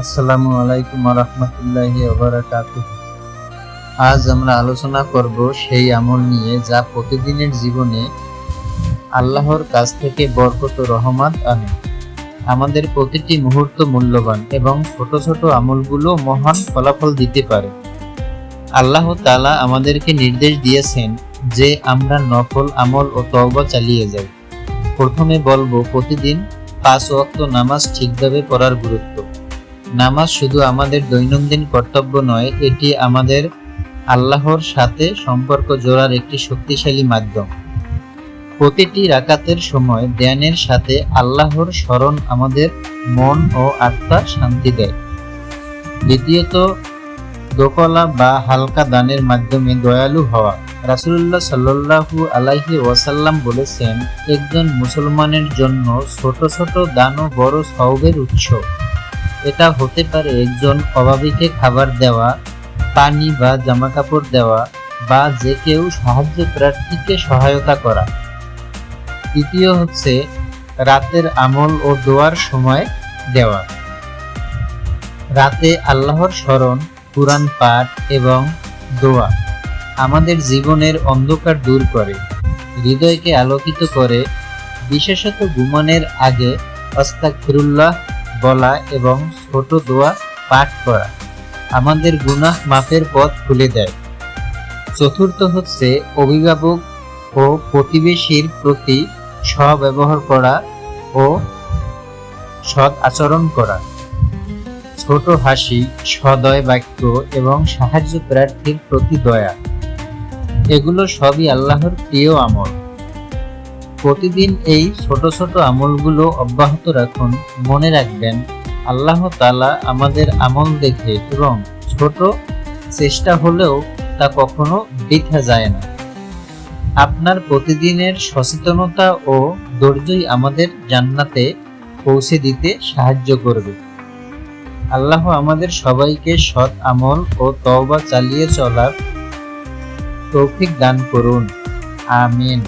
আসসালামু আলাইকুম রহমতুল্লাহি আজ আমরা আলোচনা করব সেই আমল নিয়ে যা প্রতিদিনের জীবনে আল্লাহর কাছ থেকে বরকত ও রহমত আনে। আমাদের প্রতিটি মুহূর্ত মূল্যবান এবং ছোট ছোট আমলগুলো মহান ফলাফল দিতে পারে। আল্লাহ তাআলা আমাদেরকে নির্দেশ দিয়েছেন যে আমরা নফল আমল ও তওবা চালিয়ে যাই। প্রথমে বলব, প্রতিদিন পাঁচ ওয়াক্ত নামাজ ঠিকভাবে পড়ার গুরুত্ব। নামাজ শুধু আমাদের দৈনন্দিন কর্তব্য নয়, এটি আমাদের আল্লাহর সাথে সম্পর্ক জোড়ার একটি শক্তিশালী মাধ্যম। প্রতিটি রাকাতের সময় ধ্যানের সাথে আল্লাহর স্মরণ আমাদের মন ও আত্মা শান্তি দেয়। দ্বিতীয়ত, দোকলা বা হালকা দানের মাধ্যমে দয়ালু হওয়া। রাসুল্লাহ সাল্লাহু আলাইহি ওয়াসাল্লাম বলেছেন, একজন মুসলমানের জন্য ছোট ছোট দানও বড় সওবের উৎস। এটা হতে পারে একজন অভাবীকে খাবার দেওয়া, পানি বা জামা কাপড় দেওয়া বা যে কেউ সাহায্য প্রার্থীকে সহায়তা করা। তৃতীয় হচ্ছে রাতের আমল ও দোয়ার সময় দেওয়া। রাতে আল্লাহর স্মরণ, কুরআন পাঠ এবং দোয়া আমাদের জীবনের অন্ধকার দূর করে, হৃদয়কে আলোকিত করে, বিশেষত ঘুমানোর আগে অস্তাগফিরুল্লাহ বলা এবং ছোট দোয়া পাঠ করা। আমাদের গুনাহ মাফের পথ খুলে দেয়। চতুর্থ হচ্ছে অভিভাবক ও প্রতিবেশীর প্রতি সহব্যবহার করা ও সৎ আচরণ করা। ছোট হাসি, সদয় বাক্য এবং সাহায্য প্রার্থীর প্রতি দয়া। এগুলো সবই আল্লাহর প্রিয় আমল। প্রতিদিন এই ছোট ছোট আমলগুলো অব্যাহত রাখুন। মনে রাখবেন, আল্লাহ তালা আমাদের আমল দেখে এবং ছোট চেষ্টা হলেও তা কখনো বৃথা যায় না। আপনার প্রতিদিনের সচেতনতা ও ধৈর্যই আমাদের জান্নাতে পৌঁছে দিতে সাহায্য করবে। আল্লাহ আমাদের সবাইকে সৎ আমল ও তওবা চালিয়ে চলার তৌফিক দান করুন। আমিন।